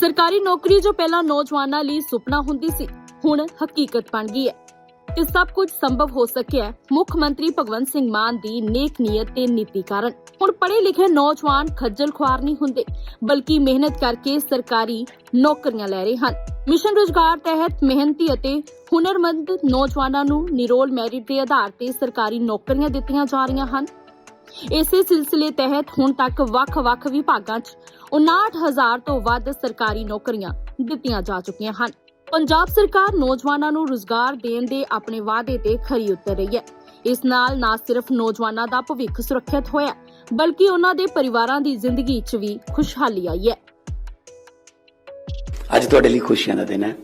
ਸਰਕਾਰੀ ਨੌਕਰੀ ਜੋ ਪਹਿਲਾਂ ਨੌਜਵਾਨਾਂ ਲਈ ਸੁਪਨਾ ਹੁੰਦੀ ਸੀ, ਹੁਣ ਹਕੀਕਤ ਬਣ ਗਈ ਹੈ। ਇਹ ਸਭ ਕੁਝ ਸੰਭਵ ਹੋ ਸਕਿਆ ਹੈ, ਮੁੱਖ ਮੰਤਰੀ ਭਗਵੰਤ ਸਿੰਘ ਮਾਨ ਦੀ ਨੇਕ ਨੀਅਤ ਤੇ ਨੀਤੀ ਕਾਰਨ। ਹੁਣ ਪੜ੍ਹੇ ਲਿਖੇ ਨੌਜਵਾਨ ਖੱਜਲ ਖੁਆਰ ਨਹੀਂ ਹੁੰਦੇ, ਬਲਕਿ ਮਿਹਨਤ ਕਰਕੇ ਸਰਕਾਰੀ ਨੌਕਰੀਆਂ ਲੈ ਰਹੇ ਹਨ। ਮਿਸ਼ਨ ਰੋਜ਼ਗਾਰ ਤਹਿਤ ਮਿਹਨਤੀ ਅਤੇ ਹੁਨਰਮੰਦ ਨੌਜਵਾਨਾਂ ਨੂੰ ਨਿਰੋਲ ਮੈਰਿਟ ਦੇ ਆਧਾਰ ਤੇ ਸਰਕਾਰੀ ਨੌਕਰੀਆਂ ਦਿੱਤੀਆਂ ਜਾ ਰਹੀਆਂ ਹਨ। ਇਸੇ ਸਿਲਸਿਲੇ ਤਹਿਤ ਹੁਣ ਤੱਕ ਵੱਖ-ਵੱਖ ਵਿਭਾਗਾਂ 'ਚ 59000 ਤੋਂ ਵੱਧ ਸਰਕਾਰੀ ਨੌਕਰੀਆਂ ਦਿੱਤੀਆਂ ਜਾ ਚੁੱਕੀਆਂ ਹਨ। ਪੰਜਾਬ ਸਰਕਾਰ ਨੌਜਵਾਨਾਂ ਨੂੰ ਰੁਜ਼ਗਾਰ ਦੇਣ ਦੇ ਆਪਣੇ ਵਾਅਦੇ ਤੇ ਖਰੀ ਉਤਰ ਰਹੀ ਹੈ। ਇਸ ਨਾਲ ਨਾ ਸਿਰਫ ਨੌਜਵਾਨਾਂ ਦਾ ਭਵਿੱਖ ਸੁਰੱਖਿਅਤ ਹੋਇਆ, ਬਲਕਿ ਉਹਨਾਂ ਦੇ ਪਰਿਵਾਰਾਂ ਦੀ ਜ਼ਿੰਦਗੀ 'ਚ ਵੀ ਖੁਸ਼ਹਾਲੀ ਆਈ ਹੈ। ਅੱਜ ਤੁਹਾਡੇ ਲਈ ਖੁਸ਼ੀਆਂ ਦਾ ਦਿਨ ਹੈ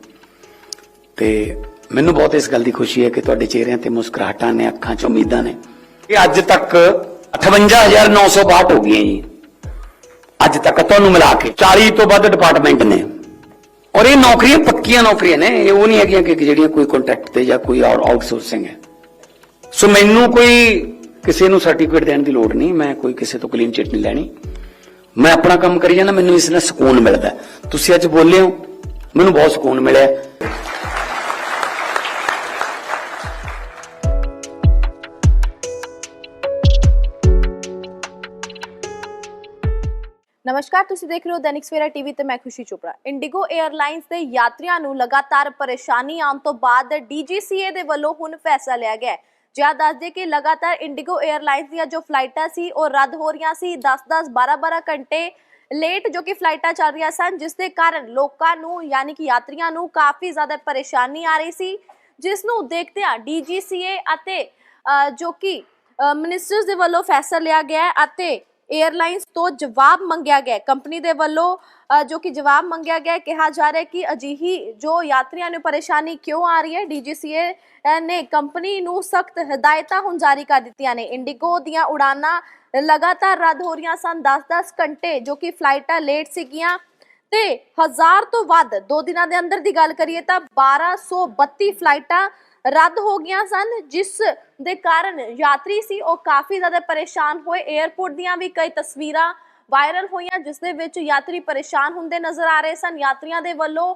ਤੇ ਮੈਨੂੰ ਬਹੁਤ ਇਸ ਗੱਲ ਦੀ ਖੁਸ਼ੀ ਹੈ ਕਿ ਤੁਹਾਡੇ ਚਿਹਰਿਆਂ ਤੇ ਮੁਸਕਰਾਹਟਾਂ ਨੇ, ਅੱਖਾਂ 'ਚ ਉਮੀਦਾਂ ਨੇ ਇਹ ਅੱਜ ਤੱਕ 58962 ਹੋ ਗਈਆਂ ਜੀ। ਅੱਜ ਤੱਕ ਤੁਹਾਨੂੰ ਮਿਲਾ ਕੇ 40 ਤੋਂ ਵੱਧ ਡਿਪਾਰਟਮੈਂਟ ਨੇ। ਔਰ ਇਹ ਨੌਕਰੀਆਂ ਪੱਕੀਆਂ ਨੌਕਰੀਆਂ ਨੇ, ਇਹ ਉਹ ਨਹੀਂ ਹੈਗੀਆਂ ਕਿ ਜਿਹੜੀਆਂ ਕੋਈ ਕੰਟਰੈਕਟ ਤੇ ਜਾਂ ਕੋਈ ਆਊਟਸੋਰਸਿੰਗ ਹੈ। ਸੋ ਮੈਨੂੰ ਕੋਈ ਕਿਸੇ ਨੂੰ ਸਰਟੀਫਿਕੇਟ ਦੇਣ ਦੀ ਲੋੜ ਨਹੀਂ, ਮੈਂ ਕੋਈ ਕਿਸੇ ਤੋਂ ਕਲੀਨ ਚਿੱਟ ਨਹੀਂ ਲੈਣੀ। ਮੈਂ ਆਪਣਾ ਕੰਮ ਕਰੀ ਜਾਂਦਾ, ਮੈਨੂੰ ਇਸ ਨਾਲ ਸਕੂਨ ਮਿਲਦਾ। ਤੁਸੀਂ ਅੱਜ ਬੋਲੇ ਹੋ ਮੈਨੂੰ ਬਹੁਤ ਸਕੂਨ ਮਿਲਿਆ। ਨਮਸਕਾਰ, ਤੁਸੀਂ ਦੇਖ ਰਹੇ ਹੋ ਦੈਨਿਕ ਸਵੇਰਾ ਟੀਵੀ ਤੇ ਮੈਂ ਖੁਸ਼ੀ ਚੋਪੜਾ। ਇੰਡੀਗੋ 에ਅਰਲਾਈਨਸ ਦੇ ਯਾਤਰੀਆਂ ਨੂੰ ਲਗਾਤਾਰ ਪਰੇਸ਼ਾਨੀ ਆਉਣ ਤੋਂ ਬਾਅਦ ਡੀਜੀਸੀਏ ਦੇ ਵੱਲੋਂ ਹੁਣ ਫੈਸਲਾ ਲਿਆ ਗਿਆ ਹੈ। ਜਿਆ ਦੱਸਦੇ ਕਿ ਲਗਾਤਾਰ ਇੰਡੀਗੋ 에ਅਰਲਾਈਨਸ ਦੀਆਂ ਜੋ ਫਲਾਈਟਾਂ ਸੀ, ਉਹ ਰੱਦ ਹੋ ਰਹੀਆਂ ਸੀ। 10-10 12-12 ਘੰਟੇ ਲੇਟ ਜੋ ਕਿ ਫਲਾਈਟਾਂ ਚੱਲ ਰਹੀਆਂ ਸਨ, ਜਿਸ ਦੇ ਕਾਰਨ ਲੋਕਾਂ ਨੂੰ, ਯਾਨੀ ਕਿ ਯਾਤਰੀਆਂ ਨੂੰ ਕਾਫੀ ਜ਼ਿਆਦਾ ਪਰੇਸ਼ਾਨੀ ਆ ਰਹੀ ਸੀ। ਜਿਸ ਨੂੰ ਦੇਖਦੇ ਆ ਡੀਜੀਸੀਏ ਅਤੇ ਜੋ ਕਿ ਮਿਨਿਸਟਰਸ ਦੇ ਵੱਲੋਂ ਫੈਸਲਾ ਲਿਆ ਗਿਆ ਅਤੇ 에ਅਰਲਾਈਨਸ ਤੋਂ ਜਵਾਬ ਮੰਗਿਆ ਗਿਆ ਕੰਪਨੀ ਦੇ ਵੱਲੋਂ ਜੋ ਕਿ ਜਵਾਬ ਮੰਗਿਆ ਗਿਆ ਕਿਹਾ ਜਾ ਰਿਹਾ ਕਿ ਅਜਿਹੀ ਜੋ ਯਾਤਰੀਆਂ ਨੂੰ ਪਰੇਸ਼ਾਨੀ ਕਿਉਂ ਆ ਰਹੀ ਹੈ ਡੀਜੀਸੀਏ ਨੇ ਕੰਪਨੀ ਨੂੰ ਸਖਤ ਹਦਾਇਤਾਂ ਹੁਣ ਜਾਰੀ ਕਰ ਦਿੱਤੀਆਂ ਨੇ। ਇੰਡੀਗੋ ਦੀਆਂ ਉਡਾਨਾਂ ਲਗਾਤਾਰ ਰੱਦ ਹੋ ਰਹੀਆਂ ਸਨ। 10-10 ਘੰਟੇ ਜੋ ਕਿ ਫਲਾਈਟਾਂ ਲੇਟ ਸੀਗੀਆਂ ਤੇ ਹਜ਼ਾਰ ਤੋਂ ਵੱਧ ਦੋ ਦਿਨਾਂ ਦੇ ਅੰਦਰ ਦੀ ਗੱਲ ਕਰੀਏ ਤਾਂ 1232 ਫਲਾਈਟਾਂ ਰੱਦ ਹੋ ਗਈਆਂ ਸਨ, ਜਿਸ ਦੇ ਕਾਰਨ ਯਾਤਰੀ ਸੀ, ਉਹ ਕਾਫੀ ਜ਼ਿਆਦਾ ਪਰੇਸ਼ਾਨ ਹੋਏ। 에ਅਰਪੋਰਟ ਦੀਆਂ ਵੀ ਕਈ ਤਸਵੀਰਾਂ ਵਾਇਰਲ ਹੋਈਆਂ, ਜਿਸ ਦੇ ਵਿੱਚ ਯਾਤਰੀ ਪਰੇਸ਼ਾਨ ਹੁੰਦੇ ਨਜ਼ਰ ਆ ਰਹੇ ਸਨ। ਯਾਤਰੀਆਂ ਦੇ ਵੱਲੋਂ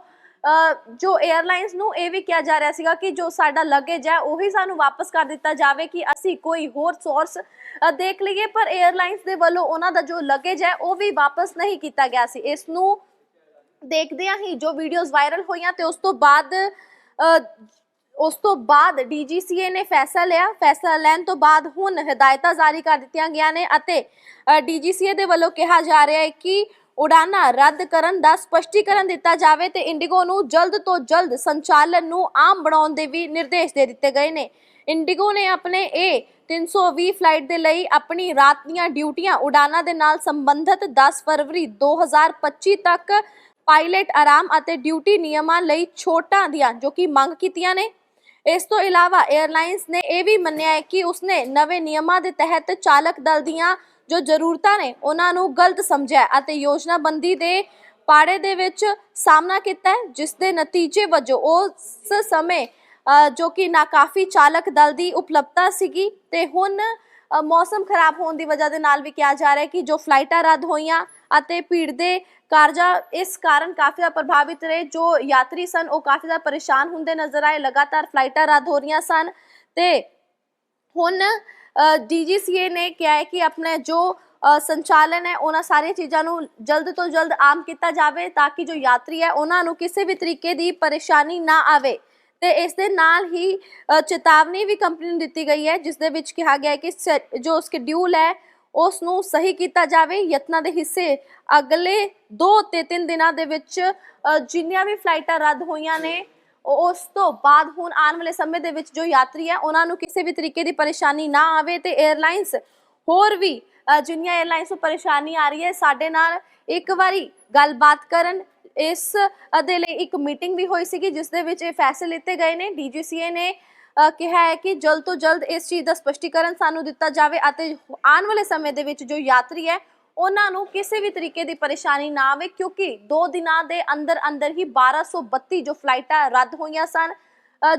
ਜੋ 에ਅਰਲਾਈਨਸ ਨੂੰ ਇਹ ਵੀ ਕਿਹਾ ਜਾ ਰਿਹਾ ਸੀਗਾ ਕਿ ਜੋ ਸਾਡਾ ਲਗੇਜ ਹੈ, ਉਹੀ ਸਾਨੂੰ ਵਾਪਸ ਕਰ ਦਿੱਤਾ ਜਾਵੇ ਕਿ ਅਸੀਂ ਕੋਈ ਹੋਰ ਸੋਰਸ ਦੇਖ ਲਈਏ। ਪਰ 에ਅਰਲਾਈਨਸ ਦੇ ਵੱਲੋਂ ਉਹਨਾਂ ਦਾ ਜੋ ਲਗੇਜ ਹੈ, ਉਹ ਵੀ ਵਾਪਸ ਨਹੀਂ ਕੀਤਾ ਗਿਆ ਸੀ। ਇਸ ਨੂੰ ਦੇਖਦਿਆਂ ਹੀ ਜੋ ਵੀਡੀਓਜ਼ ਵਾਇਰਲ ਹੋਈਆਂ ਤੇ ਉਸ ਤੋਂ ਬਾਅਦ ਉਸ ਤੋਂ ਬਾਅਦ ਡੀਜੀਸੀਏ ਨੇ ਫੈਸਲਾ ਲਿਆ। ਫੈਸਲਾ ਲੈਣ ਤੋਂ ਬਾਅਦ ਹੁਣ ਹਦਾਇਤਾਂ ਜਾਰੀ ਕਰ ਦਿੱਤੀਆਂ ਗਈਆਂ ਨੇ ਅਤੇ ਡੀਜੀਸੀਏ ਦੇ ਵੱਲੋਂ ਕਿਹਾ ਜਾ ਰਿਹਾ ਹੈ ਕਿ ਉਡਾਨਾਂ ਰੱਦ ਕਰਨ ਦਾ ਸਪਸ਼ਟੀਕਰਨ ਦਿੱਤਾ ਜਾਵੇ ਤੇ ਇੰਡੀਗੋ ਨੂੰ ਜਲਦ ਤੋਂ ਜਲਦ ਸੰਚਾਲਨ ਨੂੰ ਆਮ ਬਣਾਉਣ ਦੇ ਵੀ ਨਿਰਦੇਸ਼ ਦੇ ਦਿੱਤੇ ਗਏ ਨੇ। ਇੰਡੀਗੋ ਨੇ ਆਪਣੇ ਇਹ 320 ਫਲਾਈਟ ਦੇ ਲਈ ਆਪਣੀ ਰਾਤ ਦੀਆਂ ਡਿਊਟੀਆਂ ਉਡਾਨਾਂ ਦੇ ਨਾਲ ਸੰਬੰਧਿਤ 10 ਫਰਵਰੀ 2025 ਤੱਕ ਪਾਇਲਟ ਆਰਾਮ ਅਤੇ ਡਿਊਟੀ ਨਿਯਮਾਂ ਲਈ ਛੋਟਾਂ ਦੀਆਂ ਜੋ ਕਿ ਮੰਗ ਕੀਤੀਆਂ ਨੇ। ਇਸ ਤੋਂ ਇਲਾਵਾ 에ਅਰਲਾਈਨਸ ਨੇ ਇਹ ਵੀ ਮੰਨਿਆ ਹੈ ਕਿ ਉਸਨੇ ਨਵੇਂ ਨਿਯਮਾਂ ਦੇ ਤਹਿਤ ਚਾਲਕ ਦਲ ਦੀਆਂ ਜੋ ਜ਼ਰੂਰਤਾਂ ਨੇ, ਉਹਨਾਂ ਨੂੰ ਗਲਤ ਸਮਝਿਆ ਅਤੇ ਯੋਜਨਾਬੰਦੀ ਦੇ ਪਾੜੇ ਦੇ ਵਿੱਚ ਸਾਹਮਣਾ ਕੀਤਾ ਜਿਸ ਦੇ ਨਤੀਜੇ ਵਜੋਂ ਉਸ ਸਮੇਂ ਜੋ ਕਿ ਨਾਕਾਫੀ ਚਾਲਕ ਦਲ ਦੀ ਉਪਲਬਧਤਾ ਸੀਗੀ ਤੇ ਹੁਣ ਮੌਸਮ ਖਰਾਬ ਹੋਣ ਦੀ ਵਜ੍ਹਾ ਦੇ ਨਾਲ ਵੀ ਕਿਹਾ ਜਾ ਰਿਹਾ ਹੈ ਕਿ ਜੋ ਫਲਾਈਟਾਂ ਰੱਦ ਹੋਈਆਂ ਅਤੇ ਭੀੜ ਦੇ ਕਾਰਜਾ ਇਸ ਕਾਰਨ ਕਾਫੀ ਜ਼ਿਆਦਾ ਪ੍ਰਭਾਵਿਤ ਰਹੇ। ਜੋ ਯਾਤਰੀ ਸਨ, ਉਹ ਕਾਫੀ ਜ਼ਿਆਦਾ ਪਰੇਸ਼ਾਨ ਹੁੰਦੇ ਨਜ਼ਰ ਆਏ। ਲਗਾਤਾਰ ਫਲਾਈਟਾਂ ਰੱਦ ਹੋ ਰਹੀਆਂ ਸਨ ਤੇ ਹੁਣ ਡੀਜੀਸੀਏ ਨੇ ਕਿਹਾ ਹੈ ਕਿ ਆਪਣੇ ਜੋ ਸੰਚਾਲਨ ਹੈ, ਉਹਨਾਂ ਸਾਰੀਆਂ ਚੀਜ਼ਾਂ ਨੂੰ ਜਲਦ ਤੋਂ ਜਲਦ ਆਮ ਕੀਤਾ ਜਾਵੇ ਤਾਂ ਕਿ ਜੋ ਯਾਤਰੀ ਹੈ, ਉਹਨਾਂ ਨੂੰ ਕਿਸੇ ਵੀ ਤਰੀਕੇ ਦੀ ਪਰੇਸ਼ਾਨੀ ਨਾ ਆਵੇ। ਤੇ ਇਸ ਦੇ ਨਾਲ ਹੀ ਚੇਤਾਵਨੀ ਵੀ ਕੰਪਨੀ ਨੂੰ ਦਿੱਤੀ ਗਈ ਹੈ, ਜਿਸ ਦੇ ਵਿੱਚ ਕਿਹਾ ਗਿਆ ਹੈ ਕਿ ਸ- ਜੋ ਸ਼ਡਿਊਲ ਹੈ ਉਸ ਨੂੰ ਸਹੀ ਕੀਤਾ ਜਾਵੇ। ਯਤਨਾਂ ਦੇ ਹਿੱਸੇ ਅਗਲੇ 2 ਤੇ 3 ਦਿਨਾਂ ਦੇ ਵਿੱਚ ਜਿੰਨੀਆਂ ਵੀ ਫਲਾਈਟਾਂ ਰੱਦ ਹੋਈਆਂ ਨੇ ਉਸ ਤੋਂ ਬਾਅਦ ਹੁਣ ਆਉਣ ਵਾਲੇ ਸਮੇਂ ਦੇ ਵਿੱਚ ਜੋ ਯਾਤਰੀ ਹੈ, ਉਹਨਾਂ ਨੂੰ ਕਿਸੇ ਵੀ ਤਰੀਕੇ ਦੀ ਪਰੇਸ਼ਾਨੀ ਨਾ ਆਵੇ ਤੇ 에ਅਰਲਾਈਨਸ ਹੋਰ ਵੀ ਜਿੰਨੀਆਂ 에ਅਰਲਾਈਨਸ ਨੂੰ ਪਰੇਸ਼ਾਨੀ ਆ ਰਹੀ ਹੈ, ਸਾਡੇ ਨਾਲ ਇੱਕ ਵਾਰੀ ਗੱਲਬਾਤ ਕਰਨ ਇਸ ਦੇ ਲਈ ਇੱਕ ਮੀਟਿੰਗ ਵੀ ਹੋਈ ਸੀਗੀ, ਜਿਸ ਦੇ ਵਿੱਚ ਇਹ ਫੈਸਲੇ ਲਿੱਤੇ ਗਏ ਨੇ। ਡੀਜੀਸੀਏ ਨੇ ਕਿਹਾ ਹੈ ਕਿ ਜਲਦ ਤੋਂ ਜਲਦ ਇਸ ਚੀਜ਼ ਦਾ ਸਪਸ਼ਟੀਕਰਨ ਸਾਨੂੰ ਦਿੱਤਾ ਜਾਵੇ ਅਤੇ ਆਉਣ ਵਾਲੇ ਸਮੇਂ ਦੇ ਵਿੱਚ ਜੋ ਯਾਤਰੀ ਹੈ, ਉਹਨਾਂ ਨੂੰ ਕਿਸੇ ਵੀ ਤਰੀਕੇ ਦੀ ਪਰੇਸ਼ਾਨੀ ਨਾ ਆਵੇ, ਕਿਉਂਕਿ 2 ਦਿਨਾਂ ਦੇ ਅੰਦਰ ਅੰਦਰ ਹੀ 1232 ਜੋ ਫਲਾਈਟਾਂ ਰੱਦ ਹੋਈਆਂ ਸਨ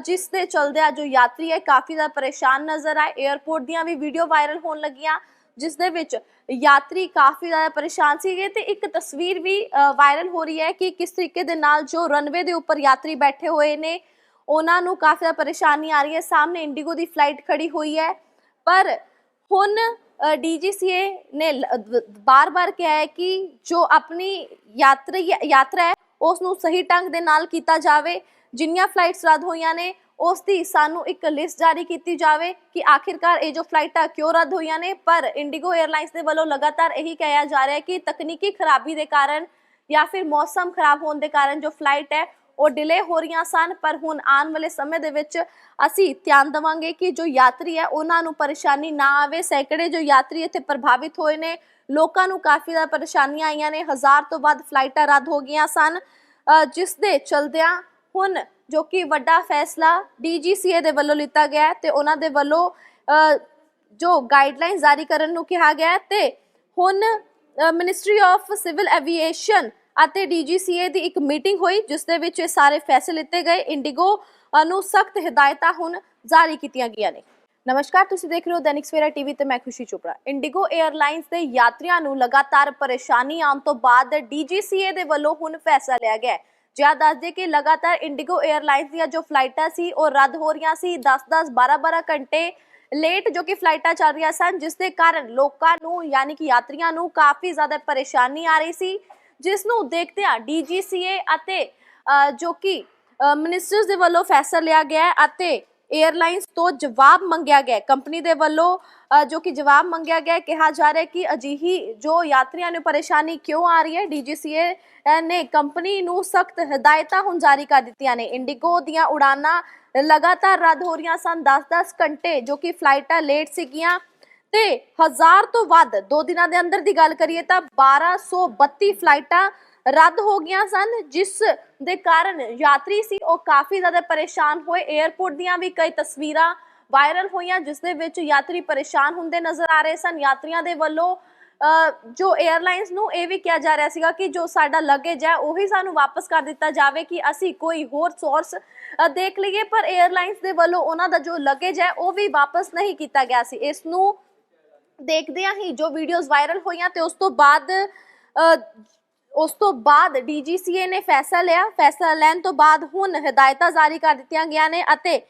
ਜਿਸ ਦੇ ਚਲਦਿਆਂ ਜੋ ਯਾਤਰੀ ਹੈ, ਕਾਫੀ ਜ਼ਿਆਦਾ ਪਰੇਸ਼ਾਨ ਨਜ਼ਰ ਆਏ। 에ਅਰਪੋਰਟ ਦੀਆਂ ਵੀ ਵੀਡੀਓ ਵਾਇਰਲ ਹੋਣ ਲੱਗੀਆਂ, ਜਿਸ ਦੇ ਵਿੱਚ ਯਾਤਰੀ ਕਾਫੀ ਜ਼ਿਆਦਾ ਪਰੇਸ਼ਾਨ ਸੀਗੇ ਤੇ ਇੱਕ ਤਸਵੀਰ ਵੀ ਵਾਇਰਲ ਹੋ ਰਹੀ ਹੈ ਕਿ ਕਿਸ ਤਰੀਕੇ ਦੇ ਨਾਲ ਜੋ ਰਨਵੇ ਦੇ ਉੱਪਰ ਯਾਤਰੀ ਬੈਠੇ ਹੋਏ ਨੇ ਉਹਨਾਂ ਨੂੰ ਕਾਫੀ ਜ਼ਿਆਦਾ ਪਰੇਸ਼ਾਨੀ ਆ ਰਹੀ ਹੈ। ਸਾਹਮਣੇ ਇੰਡੀਗੋ ਦੀ ਫਲਾਈਟ ਖੜੀ ਹੋਈ ਹੈ। ਪਰ ਹੁਣ ਡੀਜੀਸੀਏ ਨੇ ਬਾਰ-ਬਾਰ ਕਿਹਾ ਹੈ ਕਿ ਜੋ ਆਪਣੀ ਯਾਤਰੀ, ਯਾਤਰਾ ਹੈ, ਉਸ ਨੂੰ ਸਹੀ ਢੰਗ ਦੇ ਨਾਲ ਕੀਤਾ ਜਾਵੇ। ਜਿੰਨੀਆਂ ਫਲਾਈਟਸ ਰੱਦ ਹੋਈਆਂ ਨੇ, ਉਸ ਦੀ ਸਾਨੂੰ ਇੱਕ ਲਿਸਟ ਜਾਰੀ ਕੀਤੀ ਜਾਵੇ ਕਿ ਆਖਿਰਕਾਰ ਇਹ ਜੋ ਫਲਾਈਟਾਂ ਕਿਉਂ ਰੱਦ ਹੋਈਆਂ ਨੇ। ਪਰ ਇੰਡੀਗੋ 에ਅਰਲਾਈਨਸ ਦੇ ਵੱਲੋਂ ਲਗਾਤਾਰ ਇਹੀ ਕਿਹਾ ਜਾ ਰਿਹਾ ਹੈ ਕਿ ਤਕਨੀਕੀ ਖਰਾਬੀ ਦੇ ਕਾਰਨ ਜਾਂ ਫਿਰ ਮੌਸਮ ਖਰਾਬ ਹੋਣ ਦੇ ਕਾਰਨ ਜੋ ਫਲਾਈਟ ਹੈ ਉਹ ਡਿਲੇ ਹੋ ਰਹੀਆਂ ਸਨ, ਪਰ ਹੁਣ ਆਉਣ ਵਾਲੇ ਸਮੇਂ ਦੇ ਵਿੱਚ ਅਸੀਂ ਧਿਆਨ ਦੇਵਾਂਗੇ ਕਿ ਜੋ ਯਾਤਰੀ ਹੈ, ਉਹਨਾਂ ਨੂੰ ਪਰੇਸ਼ਾਨੀ ਨਾ ਆਵੇ। ਸੈਂਕੜੇ ਜੋ ਯਾਤਰੀ ਇੱਥੇ ਪ੍ਰਭਾਵਿਤ ਹੋਏ ਨੇ, ਲੋਕਾਂ ਨੂੰ ਕਾਫੀ ਜ਼ਿਆਦਾ ਪਰੇਸ਼ਾਨੀਆਂ ਆਈਆਂ ਨੇ। ਹਜ਼ਾਰ ਤੋਂ ਵੱਧ ਫਲਾਈਟਾਂ ਰੱਦ ਹੋ ਗਈਆਂ ਸਨ। ਜਿਸ ਦੇ ਚਲਦਿਆਂ ਹੁਣ ਜੋ ਕਿ ਵੱਡਾ ਫੈਸਲਾ ਡੀਜੀਸੀਏ ਦੇ ਵੱਲੋਂ ਲਿੱਤਾ ਗਿਆ ਹੈ ਤੇ ਉਹਨਾਂ ਦੇ ਵੱਲੋਂ ਜੋ ਗਾਈਡਲਾਈਨ ਜਾਰੀ ਕਰਨ ਨੂੰ ਕਿਹਾ ਗਿਆ ਹੈ ਤੇ ਹੁਣ ਮਿਨਿਸਟਰੀ ਆਫ ਸਿਵਲ ਐਵੀਏਸ਼ਨ ਅਤੇ ਡੀਜੀਸੀਏ ਦੀ ਇੱਕ ਮੀਟਿੰਗ ਹੋਈ, ਜਿਸ ਦੇ ਵਿੱਚ ਇਹ ਸਾਰੇ ਫੈਸਲੇ ਲਿੱਤੇ ਗਏ। ਇੰਡੀਗੋ ਨੂੰ ਸਖਤ ਹਦਾਇਤਾਂ ਹੁਣ ਜਾਰੀ ਕੀਤੀਆਂ ਗਈਆਂ ਨੇ। ਨਮਸਕਾਰ, ਤੁਸੀਂ ਦੇਖ ਰਹੇ ਹੋ ਦੈਨਿਕ ਸਵੇਰਾ ਟੀਵੀ ਤੇ ਮੈਂ ਖੁਸ਼ੀ ਚੋਪੜਾ। ਇੰਡੀਗੋ 에ਅਰਲਾਈਨਸ ਦੇ ਯਾਤਰੀਆਂ ਨੂੰ ਲਗਾਤਾਰ ਪਰੇਸ਼ਾਨੀ ਆਉਣ ਤੋਂ ਬਾਅਦ ਡੀਜੀਸੀਏ ਦੇ ਵੱਲੋਂ ਹੁਣ ਫੈਸਲਾ ਲਿਆ ਗਿਆ ਹੈ। ਜਿਆ ਦੱਸਦੇ ਕਿ ਲਗਾਤਾਰ ਇੰਡੀਗੋ 에ਅਰਲਾਈਨਸ ਦੀਆਂ ਜੋ ਫਲਾਈਟਾਂ ਸੀ, ਉਹ ਰੱਦ ਹੋ ਰਹੀਆਂ ਸੀ। 10-10 12-12 ਘੰਟੇ ਲੇਟ ਜੋ ਕਿ ਫਲਾਈਟਾਂ ਚੱਲ ਰਹੀਆਂ ਸਨ, ਜਿਸ ਦੇ ਕਾਰਨ ਲੋਕਾਂ ਨੂੰ, ਯਾਨੀ ਕਿ ਯਾਤਰੀਆਂ ਨੂੰ ਕਾਫੀ ਜ਼ਿਆਦਾ ਪਰੇਸ਼ਾਨੀ ਆ ਰਹੀ ਸੀ। ਜਿਸ ਨੂੰ ਦੇਖਦਿਆਂ ਡੀਜੀਸੀਏ ਅਤੇ ਜੋ ਕਿ ਮਿਨਿਸਟਰਸ ਦੇ ਵੱਲੋਂ ਫੈਸਲਾ ਲਿਆ ਗਿਆ ਅਤੇ 에ਅਰਲਾਈਨਸ ਤੋਂ ਜਵਾਬ ਮੰਗਿਆ ਗਿਆ ਕੰਪਨੀ ਦੇ ਵੱਲੋਂ ਜੋ ਕਿ ਜਵਾਬ ਮੰਗਿਆ ਗਿਆ ਕਿਹਾ ਜਾ ਰਿਹਾ ਕਿ ਅਜਿਹੀ ਜੋ ਯਾਤਰੀਆਂ ਨੂੰ ਪਰੇਸ਼ਾਨੀ ਕਿਉਂ ਆ ਰਹੀ ਹੈ ਡੀਜੀਸੀਏ ਨੇ ਕੰਪਨੀ ਨੂੰ ਸਖਤ ਹਦਾਇਤਾਂ ਹੁਣ ਜਾਰੀ ਕਰ ਦਿੱਤੀਆਂ ਨੇ। ਇੰਡੀਗੋ ਦੀਆਂ ਉਡਾਨਾਂ ਲਗਾਤਾਰ ਰੱਦ ਹੋ ਰਹੀਆਂ ਸਨ। 10-10 ਘੰਟੇ ਜੋ ਕਿ ਫਲਾਈਟਾਂ ਲੇਟ ਸੀਗੀਆਂ। ਤੇ ਹਜ਼ਾਰ ਤੋਂ ਵੱਧ ਦੋ ਦਿਨਾਂ ਦੇ ਅੰਦਰ ਦੀ ਗੱਲ ਕਰੀਏ ਤਾਂ 1232 ਫਲਾਈਟਾਂ ਰੱਦ ਹੋ ਗਈਆਂ ਸਨ, ਜਿਸ ਦੇ ਕਾਰਨ ਯਾਤਰੀ ਸੀ, ਉਹ ਕਾਫੀ ਜ਼ਿਆਦਾ ਪਰੇਸ਼ਾਨ ਹੋਏ। 에ਅਰਪੋਰਟ ਦੀਆਂ ਵੀ ਕਈ ਤਸਵੀਰਾਂ ਵਾਇਰਲ ਹੋਈਆਂ, ਜਿਸ ਦੇ ਵਿੱਚ ਯਾਤਰੀ ਪਰੇਸ਼ਾਨ ਹੁੰਦੇ ਨਜ਼ਰ ਆ ਰਹੇ ਸਨ। ਯਾਤਰੀਆਂ ਦੇ ਵੱਲੋਂ ਜੋ 에ਅਰਲਾਈਨਸ ਨੂੰ ਇਹ ਵੀ ਕਿਹਾ ਜਾ ਰਿਹਾ ਸੀਗਾ ਕਿ ਜੋ ਸਾਡਾ ਲਗੇਜ ਹੈ, ਉਹੀ ਸਾਨੂੰ ਵਾਪਸ ਕਰ ਦਿੱਤਾ ਜਾਵੇ ਕਿ ਅਸੀਂ ਕੋਈ ਹੋਰ ਸੋਰਸ ਦੇਖ ਲਈਏ। ਪਰ 에ਅਰਲਾਈਨਸ ਦੇ ਵੱਲੋਂ ਉਹਨਾਂ ਦਾ ਜੋ ਲਗੇਜ ਹੈ, ਉਹ ਵੀ ਵਾਪਸ ਨਹੀਂ ਕੀਤਾ ਗਿਆ ਸੀ। ਇਸ ਨੂੰ ਦੇਖਦਿਆਂ ਹੀ, ਜੋ ਵੀਡੀਓਜ਼ ਵਾਇਰਲ ਹੋਈਆਂ ਤੇ ਉਸ ਤੋਂ ਬਾਅਦ ਉਸ ਤੋਂ ਬਾਅਦ ਡੀਜੀਸੀਏ ਨੇ ਫੈਸਲਾ ਲਿਆ। ਫੈਸਲਾ ਲੈਣ ਤੋਂ ਬਾਅਦ ਹੁਣ ਹਦਾਇਤਾਂ ਜਾਰੀ ਕਰ ਦਿੱਤੀਆਂ ਗਈਆਂ ਨੇ ਅਤੇ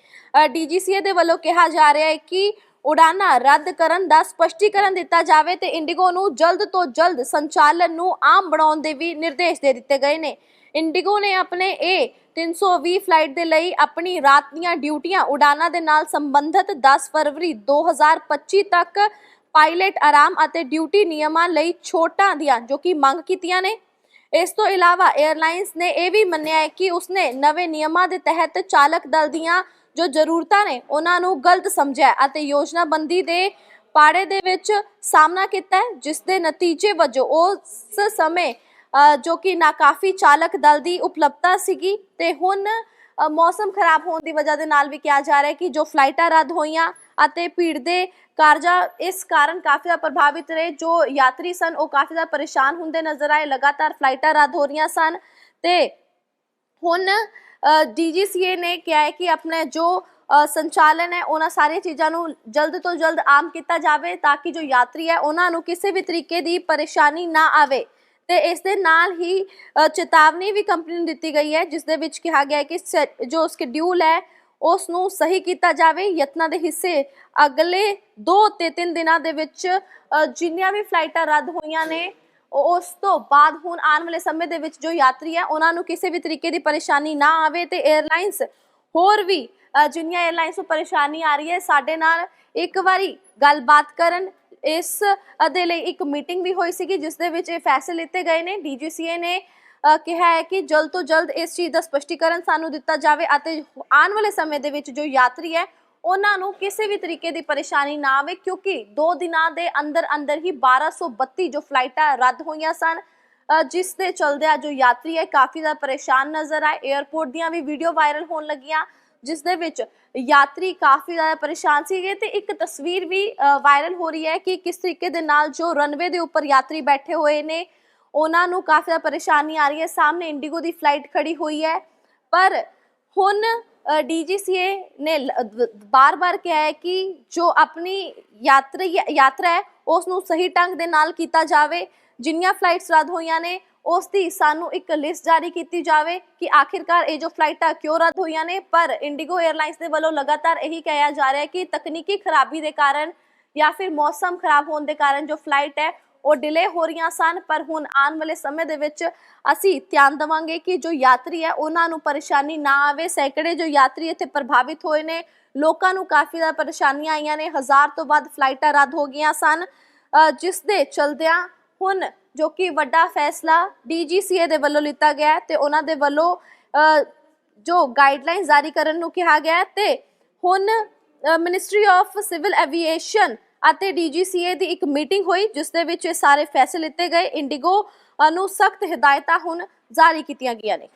ਡੀਜੀਸੀਏ ਦੇ ਵੱਲੋਂ ਕਿਹਾ ਜਾ ਰਿਹਾ ਹੈ ਕਿ ਉਡਾਨਾਂ ਰੱਦ ਕਰਨ ਦਾ ਸਪਸ਼ਟੀਕਰਨ ਦਿੱਤਾ ਜਾਵੇ ਤੇ ਇੰਡੀਗੋ ਨੂੰ ਜਲਦ ਤੋਂ ਜਲਦ ਸੰਚਾਲਨ ਨੂੰ ਆਮ ਬਣਾਉਣ ਦੇ ਵੀ ਨਿਰਦੇਸ਼ ਦੇ ਦਿੱਤੇ ਗਏ ਨੇ। ਇੰਡੀਗੋ ਨੇ ਆਪਣੇ ਇਹ 320 ਫਲਾਈਟ ਦੇ ਲਈ ਆਪਣੀ ਰਾਤ ਦੀਆਂ ਡਿਊਟੀਆਂ ਉਡਾਨਾਂ ਦੇ ਨਾਲ ਸੰਬੰਧਿਤ 10 ਫਰਵਰੀ 2025 ਤੱਕ ਪਾਇਲਟ ਆਰਾਮ ਅਤੇ ਡਿਊਟੀ ਨਿਯਮਾਂ ਲਈ ਛੋਟਾਂ ਦੀਆਂ ਜੋ ਕਿ ਮੰਗ ਕੀਤੀਆਂ ਨੇ। ਇਸ ਤੋਂ ਇਲਾਵਾ 에ਅਰਲਾਈਨਸ ਨੇ ਇਹ ਵੀ ਮੰਨਿਆ ਹੈ ਕਿ ਉਸਨੇ ਨਵੇਂ ਨਿਯਮਾਂ ਦੇ ਤਹਿਤ ਚਾਲਕ ਦਲ ਦੀਆਂ ਜੋ ਜ਼ਰੂਰਤਾਂ ਨੇ ਉਹਨਾਂ ਨੂੰ ਗਲਤ ਸਮਝਿਆ ਅਤੇ ਯੋਜਨਾਬੰਦੀ ਦੇ ਪਾੜੇ ਦੇ ਵਿੱਚ ਸਾਹਮਣਾ ਕੀਤਾ ਹੈ ਜਿਸ ਦੇ ਨਤੀਜੇ ਵਜੋਂ ਉਸ ਸਮੇਂ ਅ, ਜੋ ਕਿ ਨਾਕਾਫੀ ਚਾਲਕ ਦਲ ਦੀ ਉਪਲਬਧਤਾ ਸੀਗੀ ਤੇ ਹੁਣ ਮੌਸਮ ਖਰਾਬ ਹੋਣ ਦੀ ਵਜ੍ਹਾ ਦੇ ਨਾਲ ਵੀ ਕਿਹਾ ਜਾ ਰਿਹਾ ਹੈ ਕਿ ਜੋ ਫਲਾਈਟਾਂ ਰੱਦ ਹੋਈਆਂ ਅਤੇ ਭੀੜ ਦੇ ਕਾਰਜਾ ਇਸ ਕਾਰਨ ਕਾਫੀ ਜ਼ਿਆਦਾ ਪ੍ਰਭਾਵਿਤ ਰਹੇ। ਜੋ ਯਾਤਰੀ ਸਨ ਉਹ ਕਾਫੀ ਜ਼ਿਆਦਾ ਪਰੇਸ਼ਾਨ ਹੁੰਦੇ ਨਜ਼ਰ ਆਏ। ਲਗਾਤਾਰ ਫਲਾਈਟਾਂ ਰੱਦ ਹੋ ਰਹੀਆਂ ਸਨ ਤੇ ਹੁਣ ਡੀਜੀਸੀਏ ਨੇ ਕਿਹਾ ਹੈ ਕਿ ਆਪਣੇ ਜੋ ਅ, ਸੰਚਾਲਨ ਹੈ ਉਹਨਾਂ ਸਾਰੀਆਂ ਚੀਜ਼ਾਂ ਨੂੰ ਜਲਦ ਤੋਂ ਜਲਦ ਆਮ ਕੀਤਾ ਜਾਵੇ ਤਾਂ ਕਿ ਜੋ ਯਾਤਰੀ ਹੈ ਉਹਨਾਂ ਨੂੰ ਕਿਸੇ ਵੀ ਤਰੀਕੇ ਦੀ ਪਰੇਸ਼ਾਨੀ ਨਾ ਆਵੇ। ਤੇ ਇਸ ਦੇ ਨਾਲ ਹੀ ਚੇਤਾਵਨੀ ਵੀ ਕੰਪਨੀ ਨੂੰ ਦਿੱਤੀ ਗਈ ਹੈ ਜਿਸ ਦੇ ਵਿੱਚ ਕਿਹਾ ਗਿਆ ਹੈ ਕਿ ਸ- ਜੋ ਸ਼ਡਿਊਲ ਹੈ ਉਸ ਨੂੰ ਸਹੀ ਕੀਤਾ ਜਾਵੇ, ਯਤਨਾਂ ਦੇ ਹਿੱਸੇ ਅਗਲੇ 2 ਤੇ 3 ਦਿਨਾਂ ਦੇ ਵਿੱਚ ਜਿੰਨੀਆਂ ਵੀ ਫਲਾਈਟਾਂ ਰੱਦ ਹੋਈਆਂ ਨੇ ਉਸ ਤੋਂ ਬਾਅਦ ਹੁਣ ਆਉਣ ਵਾਲੇ ਸਮੇਂ ਦੇ ਵਿੱਚ ਜੋ ਯਾਤਰੀ ਹੈ, ਉਹਨਾਂ ਨੂੰ ਕਿਸੇ ਵੀ ਤਰੀਕੇ ਦੀ ਪਰੇਸ਼ਾਨੀ ਨਾ ਆਵੇ ਤੇ 에ਅਰਲਾਈਨਸ ਹੋਰ ਵੀ ਜਿੰਨੀਆਂ 에ਅਰਲਾਈਨਸ ਨੂੰ ਪਰੇਸ਼ਾਨੀ ਆ ਰਹੀ ਹੈ, ਸਾਡੇ ਨਾਲ ਇੱਕ ਵਾਰੀ ਗੱਲਬਾਤ ਕਰਨ ਇਸ ਦੇ ਲਈ ਇੱਕ ਮੀਟਿੰਗ ਵੀ ਹੋਈ ਸੀਗੀ, ਜਿਸ ਦੇ ਵਿੱਚ ਇਹ ਫੈਸਲੇ ਲਿੱਤੇ ਗਏ ਨੇ। ਡੀਜੀਸੀਏ ਨੇ ਕਿਹਾ ਹੈ ਕਿ ਜਲਦ ਤੋਂ ਜਲਦ ਇਸ ਚੀਜ਼ ਦਾ ਸਪਸ਼ਟੀਕਰਨ ਸਾਨੂੰ ਦਿੱਤਾ ਜਾਵੇ ਅਤੇ ਆਉਣ ਵਾਲੇ ਸਮੇਂ ਦੇ ਵਿੱਚ ਜੋ ਯਾਤਰੀ ਹੈ, ਉਹਨਾਂ ਨੂੰ ਕਿਸੇ ਵੀ ਤਰੀਕੇ ਦੀ ਪਰੇਸ਼ਾਨੀ ਨਾ ਆਵੇ, ਕਿਉਂਕਿ 2 ਦਿਨਾਂ ਦੇ ਅੰਦਰ ਅੰਦਰ ਹੀ 1232 ਜੋ ਫਲਾਈਟਾਂ ਰੱਦ ਹੋਈਆਂ ਸਨ ਜਿਸ ਦੇ ਚਲਦਿਆਂ ਜੋ ਯਾਤਰੀ ਹੈ, ਕਾਫੀ ਜ਼ਿਆਦਾ ਪਰੇਸ਼ਾਨ ਨਜ਼ਰ ਆਏ। 에ਅਰਪੋਰਟ ਦੀਆਂ ਵੀ ਵੀਡੀਓ ਵਾਇਰਲ ਹੋਣ ਲੱਗੀਆਂ। ਜਿਸ ਦੇ ਵਿੱਚ ਯਾਤਰੀ ਕਾਫੀ ਜ਼ਿਆਦਾ ਪਰੇਸ਼ਾਨ ਸੀਗੇ ਤੇ ਇੱਕ ਤਸਵੀਰ ਵੀ ਵਾਇਰਲ ਹੋ ਰਹੀ ਹੈ ਕਿ ਕਿਸ ਤਰੀਕੇ ਦੇ ਨਾਲ ਜੋ ਰਨਵੇ ਦੇ ਉੱਪਰ ਯਾਤਰੀ ਬੈਠੇ ਹੋਏ ਨੇ, ਉਹਨਾਂ ਨੂੰ ਕਾਫੀ ਜ਼ਿਆਦਾ ਪਰੇਸ਼ਾਨੀ ਆ ਰਹੀ ਹੈ। ਸਾਹਮਣੇ ਇੰਡੀਗੋ ਦੀ ਫਲਾਈਟ ਖੜੀ ਹੋਈ ਹੈ। ਪਰ ਹੁਣ ਡੀਜੀਸੀਏ ਨੇ ਬਾਰ-ਬਾਰ ਕਿਹਾ ਹੈ ਕਿ ਜੋ ਆਪਣੀ ਯਾਤਰੀ, ਯਾਤਰਾ ਹੈ ਉਸ ਨੂੰ ਸਹੀ ਢੰਗ ਦੇ ਨਾਲ ਕੀਤਾ ਜਾਵੇ। ਜਿੰਨੀਆਂ ਫਲਾਈਟਸ ਰੱਦ ਹੋਈਆਂ ਨੇ ਉਸ ਦੀ ਸਾਨੂੰ ਇੱਕ ਲਿਸਟ ਜਾਰੀ ਕੀਤੀ ਜਾਵੇ ਕਿ ਆਖਿਰਕਾਰ ਇਹ ਜੋ ਫਲਾਈਟਾਂ ਕਿਉਂ ਰੱਦ ਹੋਈਆਂ ਨੇ? ਪਰ ਇੰਡੀਗੋ 에ਅਰਲਾਈਨਸ ਦੇ ਵੱਲੋਂ ਲਗਾਤਾਰ ਇਹੀ ਕਿਹਾ ਜਾ ਰਿਹਾ ਹੈ ਕਿ ਤਕਨੀਕੀ ਖਰਾਬੀ ਦੇ ਕਾਰਨ ਜਾਂ ਫਿਰ ਮੌਸਮ ਖਰਾਬ ਹੋਣ ਦੇ ਕਾਰਨ ਜੋ ਫਲਾਈਟ ਹੈ, ਉਹ ਡਿਲੇ ਹੋ ਰਹੀਆਂ ਸਨ। ਪਰ ਹੁਣ ਆਉਣ ਵਾਲੇ ਸਮੇਂ ਦੇ ਵਿੱਚ ਅਸੀਂ ਧਿਆਨ ਦੇਵਾਂਗੇ ਕਿ ਜੋ ਯਾਤਰੀ ਹੈ, ਉਹਨਾਂ ਨੂੰ ਪਰੇਸ਼ਾਨੀ ਨਾ ਆਵੇ। ਸੈਂਕੜੇ ਜੋ ਯਾਤਰੀ ਇੱਥੇ ਪ੍ਰਭਾਵਿਤ ਹੋਏ ਨੇ, ਲੋਕਾਂ ਨੂੰ ਕਾਫੀ ਜ਼ਿਆਦਾ ਪਰੇਸ਼ਾਨੀਆਂ ਆਈਆਂ ਨੇ। ਹਜ਼ਾਰ ਤੋਂ ਵੱਧ ਫਲਾਈਟਾਂ ਰੱਦ ਹੋ ਗਈਆਂ ਸਨ। ਜਿਸ ਦੇ ਚਲਦਿਆਂ ਹੁਣ ਜੋ ਕਿ ਵੱਡਾ ਫੈਸਲਾ DGCA ਦੇ ਵੱਲੋਂ ਲਿੱਤਾ ਗਿਆ ਹੈ ਤੇ ਉਹਨਾਂ ਦੇ ਵੱਲੋਂ ਜੋ ਗਾਈਡਲਾਈਨ ਜਾਰੀ ਕਰਨ ਨੂੰ ਕਿਹਾ ਗਿਆ ਹੈ ਤੇ ਹੁਣ ਮਿਨਿਸਟਰੀ ਆਫ ਸਿਵਲ ਐਵੀਏਸ਼ਨ ਅਤੇ DGCA ਦੀ ਇੱਕ ਮੀਟਿੰਗ ਹੋਈ ਜਿਸ ਦੇ ਵਿੱਚ ਇਹ ਸਾਰੇ ਫੈਸਲੇ ਲਿੱਤੇ ਗਏ। ਇੰਡੀਗੋ ਨੂੰ ਸਖਤ ਹਦਾਇਤਾਂ ਹੁਣ ਜਾਰੀ ਕੀਤੀਆਂ ਗਈਆਂ ਨੇ।